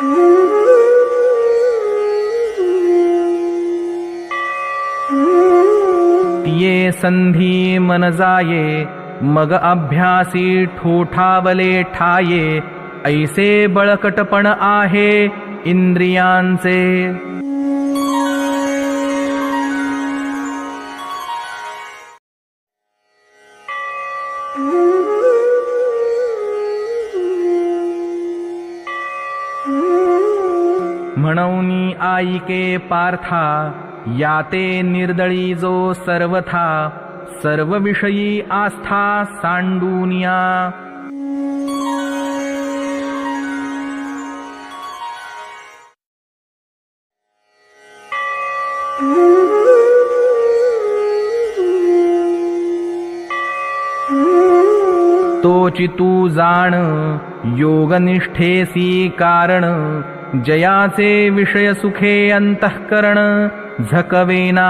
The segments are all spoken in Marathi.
ये संधी मन जाये मग अभ्यासी ठोठावले ठाये. ऐसे बळकटपण आहे इंद्रियांचे. Mm-hmm. म्हणून आईके पार्था याते निर्दळी जो सर्वथा सर्व विषयी आस्था सांडूनिया. तोची तू जाण योगनिष्ठेसी कारण जयाचे विषय सुखे अंतःकरण झकवेना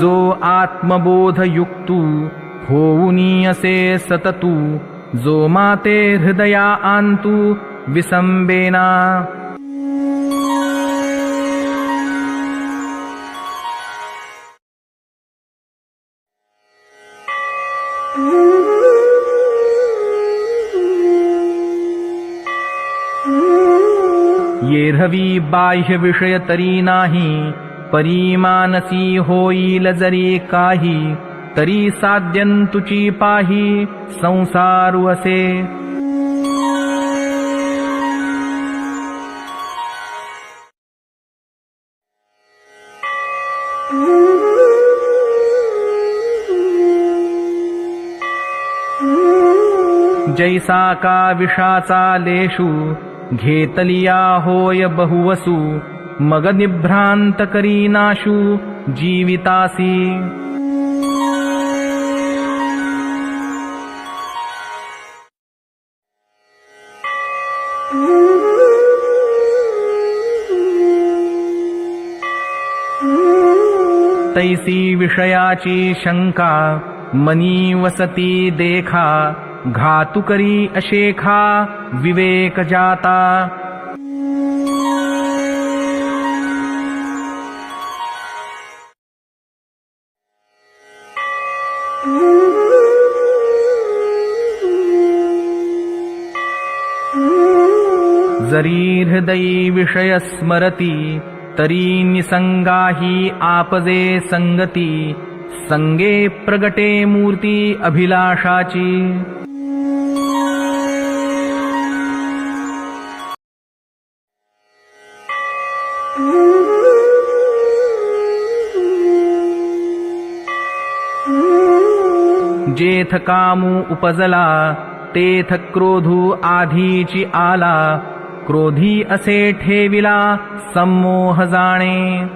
जो आत्मबोध युक्तू होऊनी असे सततू जो माते हृदया आंतू विसंबेना येरवी बाह्य विषय तरी नाही परीमानसी होईल जरी काही तरी साध्यंतुची पाही संसारू असे. जैसा का विषाचा लेशू घेतलिया होय बहुवसू मग निभ्रांत करी नाशू जीवितासी। तैसी विषयाची शंका मनी वसती देखा घातुकरी अशेखा विवेक जाता जरी हृदयी विषय स्मरती तरी निसंगाही आपजे संगती। संगे प्रगटे मूर्ती अभिलाषाची। जेथ कामू उपजला तेथ क्रोधू आधीची आला क्रोधी असे ठेविला संमोह जाणे.